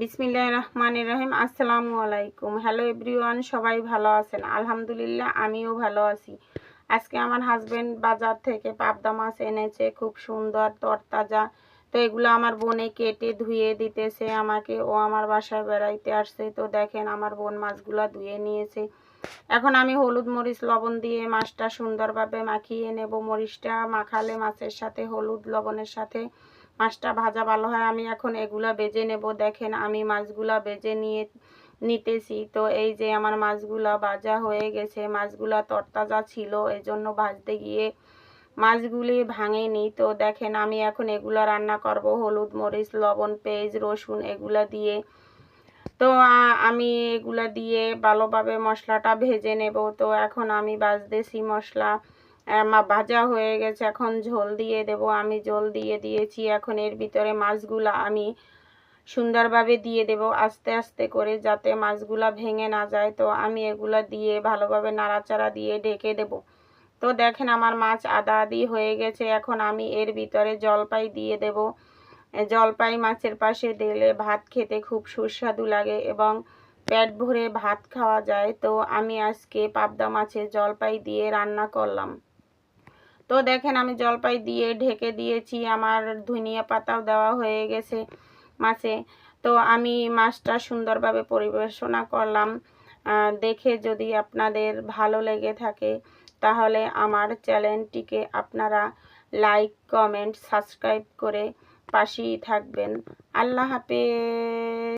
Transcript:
বিসমিল্লাহ রহমান রহিম। আসসালামু আলাইকুম। হ্যালো এভরিওয়ান সবাই ভালো আছেন? আলহামদুলিল্লাহ, আমিও ভালো আছি। আজকে আমার হাজবেন্ড বাজার থেকে পাবদা মাছ এনেছে, খুব সুন্দর, তরতাজা। তো এগুলো আমার বোনে কেটে ধুয়ে দিতেছে আমাকে। ও আমার বাসায় বেড়াইতে আসছে। তো দেখেন আমার বোন মাছগুলো ধুয়ে নিয়েছে। এখন আমি হলুদ মরিচ, লবণ দিয়ে মাছটা সুন্দরভাবে মাখিয়ে নেব। মরিচটা মাখালে মাছের সাথে, হলুদ লবণের সাথে। মাছটা ভাজা ভালো হয়, আমি এখন এগুলা বেজে নেব। দেখেন, আমি মাছগুলা বেজে নিয়ে নিতেছি। তো এই যে আমার মাছগুলা ভাজা হয়ে গেছে, মাছগুলা তরতাজা ছিল এই জন্য ভাজতে গিয়ে মাছগুলি ভাঙেনি। তো দেখেন, আমি এখন এগুলা রান্না করব, হলুদ মরিচ, লবণ, পেঁয়াজ, রসুন, এগুলা দিয়ে। তো আমি এগুলা দিয়ে ভালোভাবে মশলাটা ভেজে নেব। তো এখন আমি বাজতেছি মশলা। ভাজা হয়ে গেছে। এখন ঝোল দিয়ে দেব। আমি ঝোল দিয়ে দিয়েছি। এখন এর ভিতরে মাছগুলা আমি সুন্দরভাবে দিয়ে দেব আস্তে আস্তে করে যাতে মাছগুলা ভেঙে না যায়। তো আমি এগুলা দিয়ে ভালোভাবে নাড়াচাড়া দিয়ে ঢেকে দেব। তো দেখেন আমার মাছ আদা আদি হয়ে গেছে। এখন আমি এর ভিতরে জলপাই দিয়ে দেব। জলপাই মাছের পাশে দিলে ভাত খেতে খুব সুস্বাদু লাগে এবং পেট ভরে ভাত খাওয়া যায়। তো আমি আজকে পাবদা মাছের জলপাই দিয়ে রান্না করলাম। তো দেখেন আমি জলপাই দিয়ে ঢেকে দিয়েছি, আমার ধনিয়া পাতাও দেওয়া হয়ে গেছে মাছে। তো আমি মাছটা সুন্দরভাবে পরিবেশনা করলাম। দেখে যদি আপনাদের ভালো লেগে থাকে, তাহলে আমার চ্যানেলটিকে আপনারা লাইক, কমেন্ট, সাবস্ক্রাইব করে পাশেই থাকবেন। আল্লাহ হাফেজ।